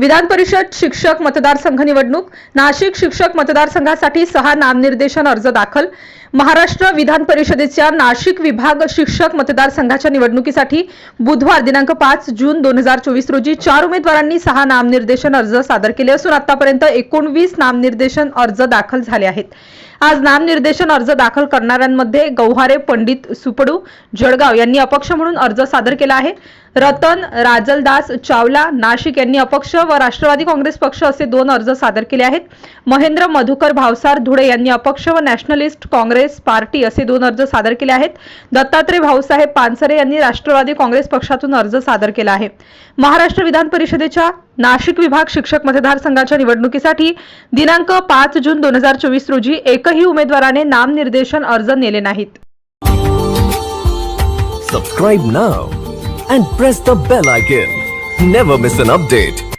विधान परिषद शिक्षक मतदारसंघ निवडणूक नाशिक शिक्षक मतदारसंघासाठी सहा नामनिर्देशन अर्ज दाखल महाराष्ट्र विधान परिषदेच्या नाशिक विभाग शिक्षक मतदारसंघाच्या निवडणुकीसाठी बुधवार दिनांक पाच जून दोन हजार चोवीस रोजी चार उमेदवारांनी सहा नामनिर्देशन अर्ज सादर केले असून आतापर्यंत एकोणवीस नामनिर्देशन अर्ज दाखल झाले आहेत. आज नामनिर्देशन अर्ज दाखल करणाऱ्यांमध्ये गौहारे पंडित सुपडू जळगाव यांनी अपक्ष म्हणून अर्ज सादर केला आहे. रतन राजलदास चावला नाशिक यांनी अपक्ष व राष्ट्रवादी काँग्रेस पक्ष असे दोन अर्ज सादर केले आहेत. महेंद्र मधुकर भावसार धुळे यांनी अपक्ष व नॅशनलिस्ट काँग्रेस पार्टी असे दोन अर्ज सादर केले आहेत. दत्तात्रय भाऊसाहेब पानसरे यांनी राष्ट्रवादी काँग्रेस पक्षातून अर्ज सादर केला आहे. महाराष्ट्र विधान परिषदेच्या नाशिक विभाग शिक्षक मतदारसंघाच्या निवडणुकीसाठी दिनांक पाच जून दोन हजार चोवीस रोजी एकही उमेदवाराने नामनिर्देशन अर्ज नेले नाहीत. Subscribe now and press the bell icon never miss an update